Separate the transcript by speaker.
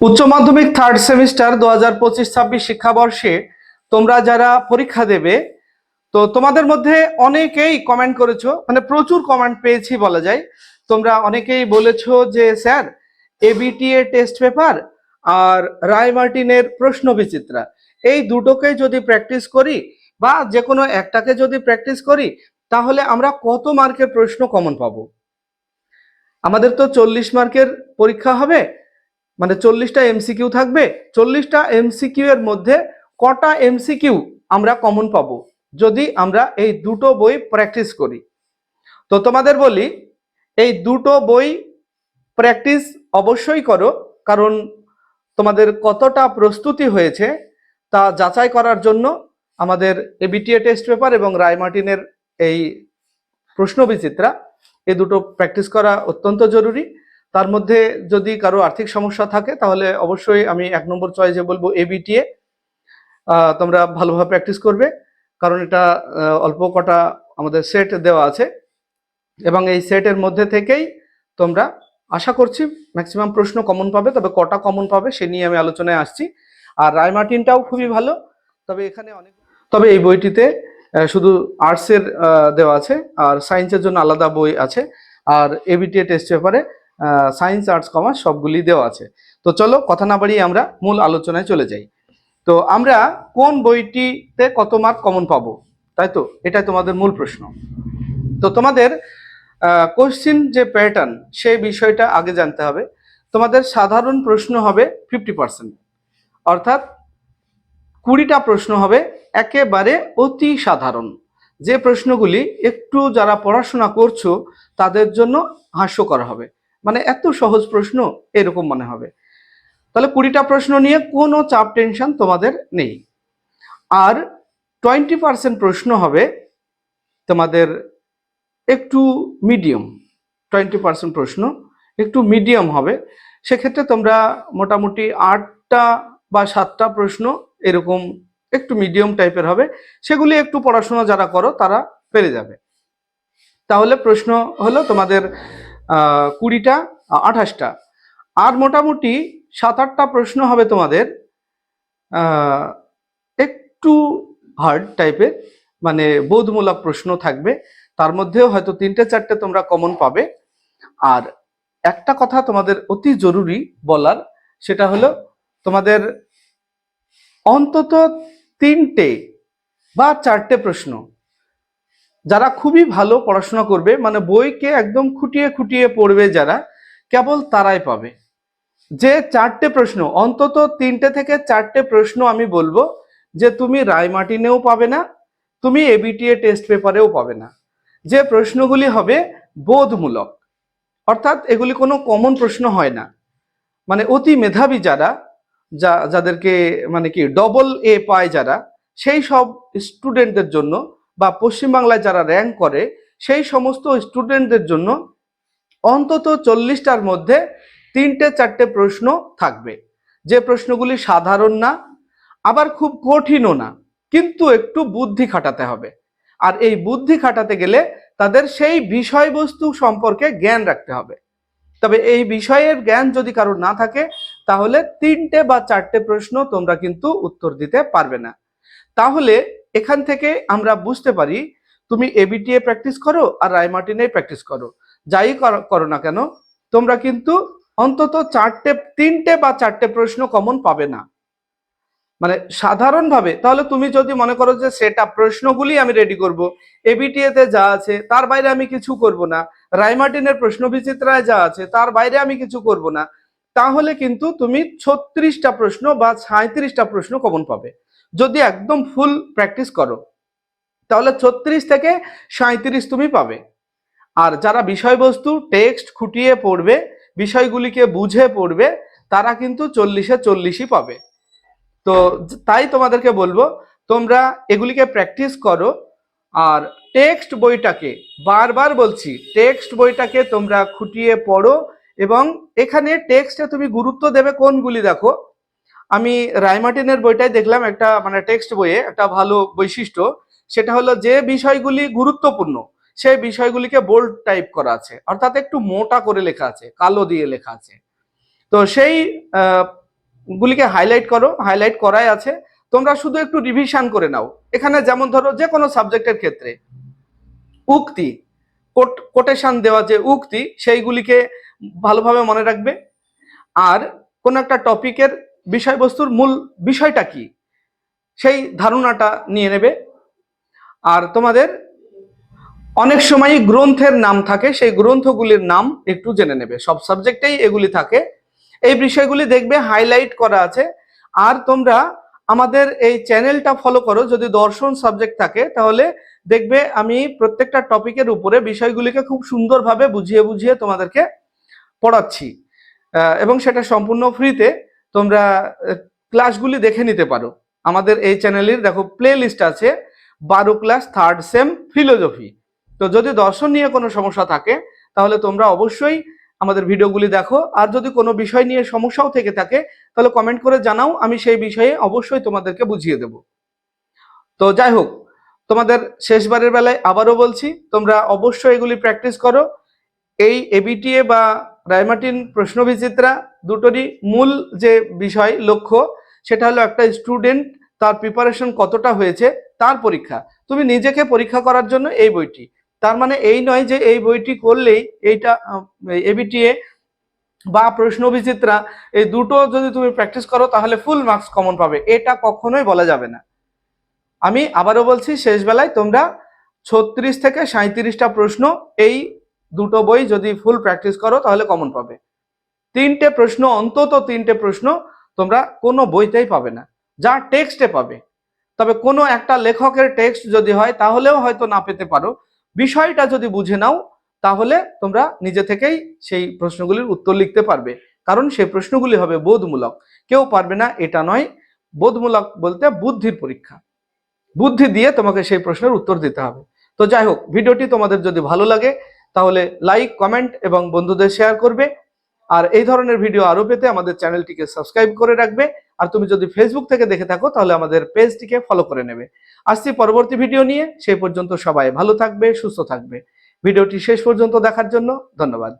Speaker 1: উচ্চ মাধ্যমিক third semester দু হাজার পঁচিশ ছাব্বিশ শিক্ষাবর্ষে তোমরা যারা পরীক্ষা দেবে, তো তোমাদের মধ্যে অনেকেই কমেন্ট করেছ মানে প্রচুর কমেন্ট পেয়েছি বলা যায়। তোমরা অনেকেই বলেছ যে, sir ABT ABTA test paper আর রায় মার্টিনের প্রশ্ন বিচিত্রা। এই দুটোকে যদি প্র্যাকটিস করি বা যে কোনো একটাকে যদি প্র্যাকটিস করি, তাহলে আমরা কত মার্কের প্রশ্ন কমন পাবো? আমাদের তো চল্লিশ মার্কের পরীক্ষা হবে মানে চল্লিশটা এমসিকিউ থাকবে, চল্লিশটা এমসিকিউ এর মধ্যে কটা এমসিকিউ আমরা কমন পাবো, যদি আমরা এই দুটো বই প্র্যাকটিস করি। তো তোমাদের বলি, এই দুটো বই প্র্যাকটিস অবশ্যই করো, কারণ তোমাদের কতটা প্রস্তুতি হয়েছে তা যাচাই করার জন্য আমাদের এবিটিএ টেস্ট পেপার এবং রায় মার্টিনের এই প্রশ্ন বিচিত্রা এই দুটো প্র্যাকটিস করা অত্যন্ত জরুরি। তার মধ্যে যদি কারও আর্থিক সমস্যা থাকে, তাহলে অবশ্যই আমি এক নম্বর চয়েসে বলব এবিটিএ তোমরা ভালোভাবে প্র্যাকটিস করবে, কারণ এটা অল্প কটা আমাদের সেট দেওয়া আছে। এবং এই সেটের মধ্যে থেকেই তোমরা আশা করছি ম্যাক্সিমাম প্রশ্ন কমন পাবে, তবে কটা কমন পাবে সে নিয়ে আমি আলোচনায় আসছি। আর রায় মার্টিনটাও খুবই ভালো, তবে এখানে অনেক, তবে এই বইটিতে শুধু আর্টসের দেওয়া আছে, আর সায়েন্সের জন্য আলাদা বই আছে। আর এবিটিএ টেস্ট পেপারে সায়েন্স আর্টস কমার্স সবগুলি দেওয়া আছে। তো চলো কথা না বাড়িয়ে আমরা মূল আলোচনায় চলে যাই। তো আমরা কোন বইটিতে কত মার্ক কমন পাবো? তাই তো? এটাই তোমাদের মূল প্রশ্ন। তো তোমাদের কোশ্চিন যে প্যাটার্ন সেই বিষয়টা আগে জানতে হবে। তোমাদের সাধারণ প্রশ্ন হবে ফিফটি পার্সেন্ট অর্থাৎ কুড়িটা প্রশ্ন হবে একেবারে অতি সাধারণ। যে প্রশ্নগুলি একটু যারা পড়াশোনা করছ, তাদের জন্য হাস্যকর হবে। মানে এত সহজ প্রশ্ন এরকম মনে হবে। তাহলে কুড়িটা প্রশ্ন নিয়ে কোনো চাপ, টেনশন তোমাদের নেই। আর টোয়েন্টি পার্সেন্ট প্রশ্ন হবে তোমাদের একটু মিডিয়াম টোয়েন্টি পার্সেন্ট প্রশ্ন একটু মিডিয়াম হবে। সেক্ষেত্রে তোমরা মোটামুটি আটটা বা সাতটা প্রশ্ন এরকম একটু মিডিয়াম টাইপের হবে। সেগুলি একটু পড়াশোনা যারা করো তারা পেরে যাবে। তাহলে প্রশ্ন হলো তোমাদের কুড়িটা আঠাশটা। আর মোটামুটি সাত, আটটা প্রশ্ন হবে তোমাদের। একটু হার্ড টাইপের মানে বোধমূলক প্রশ্ন থাকবে। তার মধ্যেও হয়তো তিনটে, চারটে তোমরা কমন পাবে। আর একটা কথা তোমাদের অতি জরুরি বলার, সেটা হলো তোমাদের অন্তত তিনটে বা চারটে প্রশ্ন। যারা খুবই ভালো পড়াশোনা করবে মানে বইকে একদম খুঁটিয়ে খুঁটিয়ে পড়বে যারা, কেবল তারাই পাবে। যে চারটে প্রশ্ন, অন্তত তিনটে থেকে চারটে প্রশ্ন আমি বলব, যে তুমি রায় মার্টিনেও পাবে না, তুমি এবিটিএ টেস্ট পেপারেও পাবে না। যে প্রশ্নগুলি হবে বোধমূলক, অর্থাৎ এগুলি কোনো কমন প্রশ্ন হয় না। মানে অতি মেধাবী যারা, যা, যাদেরকে মানে কি ডবল এ পায় যারা, সেই সব স্টুডেন্টদের জন্য বা পশ্চিমবাংলায় যারা র্যাঙ্ক করে, সেই সমস্ত স্টুডেন্টদের জন্য অন্তত চল্লিশটার মধ্যে তিনটে চারটে প্রশ্ন থাকবে। যে প্রশ্নগুলি সাধারণ না, আবার খুব কঠিনও না, কিন্তু একটু বুদ্ধি খাটাতে হবে। আর এই বুদ্ধি খাটাতে গেলে তাদের সেই বিষয়বস্তু সম্পর্কে জ্ঞান রাখতে হবে। তবে এই বিষয়ের জ্ঞান যদি কারোর না থাকে, তাহলে তিনটে বা চারটে প্রশ্ন তোমরা কিন্তু উত্তর দিতে পারবে না। তাহলে এখান থেকে আমরা বুঝতে পারি, তুমি এবিটিএ প্র্যাকটিস করো আর রায়মার্টিনে প্র্যাকটিস করো। যাই করো- না কেন, তোমরা কিন্তু অন্তত চারটে, তিনটে বা চারটে প্রশ্ন কমন পাবে না। মানে সাধারণভাবে, তাহলে তুমি যদি মনে করো যে সেটা প্রশ্নগুলি আমি রেডি করব এবিটিএ তে যা আছে, তার বাইরে আমি কিছু করব না রায়মার্টিনের প্রশ্ন বিচিত্রায় যা আছে, তার বাইরে আমি কিছু করব না, তাহলে কিন্তু তুমি ছত্রিশটা প্রশ্ন বা সাঁত্রিশটা প্রশ্ন কমন পাবে। যদি একদম ফুল প্র্যাকটিস করো, তাহলে ছত্রিশ থেকে সাঁত্রিশ তুমি পাবে। আর যারা বিষয়বস্তু টেক্সট খুঁটিয়ে পড়বে, বিষয়গুলিকে বুঝে পড়বে, তারা কিন্তু চল্লিশে চল্লিশই পাবে। তো তাই তোমাদেরকে বলব, তোমরা এগুলিকে প্র্যাকটিস করো। আর টেক্সট বইটাকে, বারবার বলছি টেক্সট বইটাকে তোমরা খুঁটিয়ে পড়ো এবং এখানে টেক্সটে তুমি গুরুত্ব দেবে কোনগুলি দেখো। আমি রায়মার্টিনের বইটাই দেখলাম একটা মানে টেক্সট বইয়ে একটা ভালো বৈশিষ্ট্য, সেটা হলো যে বিষয়গুলি গুরুত্বপূর্ণ সেই বিষয়গুলিকে বোল্ড টাইপ করা আছে, অর্থাৎ একটু মোটা করে লেখা আছে, কালো দিয়ে লেখা আছে। তো সেই গুলিকে হাইলাইট করো হাইলাইট করাই আছে। তোমরা শুধু একটু রিভিশন করে নাও। এখানে যেমন ধরো যে কোনো সাবজেক্টের ক্ষেত্রে, উক্তি কোটেশন দেওয়া যে উক্তি, সেইগুলিকে ভালোভাবে মনে রাখবে। আর কোন একটা টপিকের বিষয়বস্তুর মূল বিষয়টা কি? সেই ধারণাটা নিয়ে নেবে। আর তোমাদের অনেক সময় গ্রন্থের নাম থাকে, সেই গ্রন্থগুলির নাম একটু জেনে নেবে। সব সাবজেক্টেই এগুলি থাকে। এই বিষয়গুলি দেখবে, হাইলাইট করা আছে। আর তোমরা আমাদের এই চ্যানেলটা ফলো করো। যদি দর্শন সাবজেক্ট থাকে, তাহলে দেখবে আমি প্রত্যেকটা টপিকের উপরে বিষয়গুলিকে খুব সুন্দরভাবে বুঝিয়ে বুঝিয়ে তোমাদেরকে পড়াচ্ছি। এবং সেটা সম্পূর্ণ ফ্রিতে। তোমরা ক্লাসগুলি দেখে নিতে পারো। আমাদের এই চ্যানেলের দেখো প্লে লিস্ট আছে, বারো ক্লাস থার্ড সেম ফিলোজফি তো যদি দর্শন নিয়ে কোনো সমস্যা থাকে, তাহলে তোমরা অবশ্যই আমাদের ভিডিওগুলি দেখো। আর যদি কোনো বিষয় নিয়ে সমস্যাও থেকে থাকে, তাহলে কমেন্ট করে জানাও, আমি সেই বিষয়ে অবশ্যই তোমাদেরকে বুঝিয়ে দেব। তো যাই হোক, তোমাদের শেষবারের বেলায় আবারও বলছি, তোমরা অবশ্যই এগুলি প্র্যাকটিস করো। এই এবিটিএ বা রায়মার্টিন প্রশ্ন বিচিত্রা দুটোরই মূল যে বিষয়, লক্ষ্য, সেটা হলো একটা স্টুডেন্ট তার প্রিপারেশন কতটা হয়েছে, তার পরীক্ষা। তুমি নিজেকে পরীক্ষা করার জন্য এই বইটি। তার মানে এই নয় যে এই বইটি করলেই এইটা এবিটিএ বা প্রশ্ন বিচিত্রা এই দুটো যদি তুমি প্র্যাকটিস করো, তাহলে ফুল মার্কস কমন পাবে। এটা কখনোই বলা যাবে না। আমি আবারও বলছি, শেষ বেলায় তোমরা ছত্রিশ থেকে সাঁত্রিশটা প্রশ্ন এই দুটো বই যদি ফুল প্র্যাকটিস করো, তাহলে কমন পাবে। তিনটে প্রশ্ন, অন্তত তিনটে প্রশ্ন তোমরা কোনো বইতেই পাবে না। যা টেক্সটে পাবে। তবে কোনো একটা লেখকের টেক্সট যদি হয়, তাহলেও হয়তো না পেতে পারো। বিষয়টা যদি বুঝে নাও, তাহলে তোমরা নিজে থেকেই সেই প্রশ্নগুলির উত্তর লিখতে পারবে। কারণ সেই প্রশ্নগুলি হবে বোধমূলক। কেউ পারবে না, এটা নয়। বোধমূলক বলতে বুদ্ধির পরীক্ষা। বুদ্ধি দিয়ে তোমাকে সেই প্রশ্নের উত্তর দিতে হবে। তো যাই হোক, ভিডিওটি তোমাদের যদি ভালো লাগে, তাহলে লাইক, কমেন্ট এবং বন্ধুদের শেয়ার করবে। আর এই ধরনের ভিডিও আরও পেতে আমাদের চ্যানেলটিকে সাবস্ক্রাইব করে রাখবে। আর তুমি যদি ফেসবুক থেকে দেখে থাকো, তাহলে আমাদের পেজটিকে ফলো করে নেবে। আসছি পরবর্তী ভিডিও নিয়ে। সেই পর্যন্ত সবাই ভালো থাকবে, সুস্থ থাকবে। ভিডিওটি শেষ পর্যন্ত দেখার জন্য ধন্যবাদ।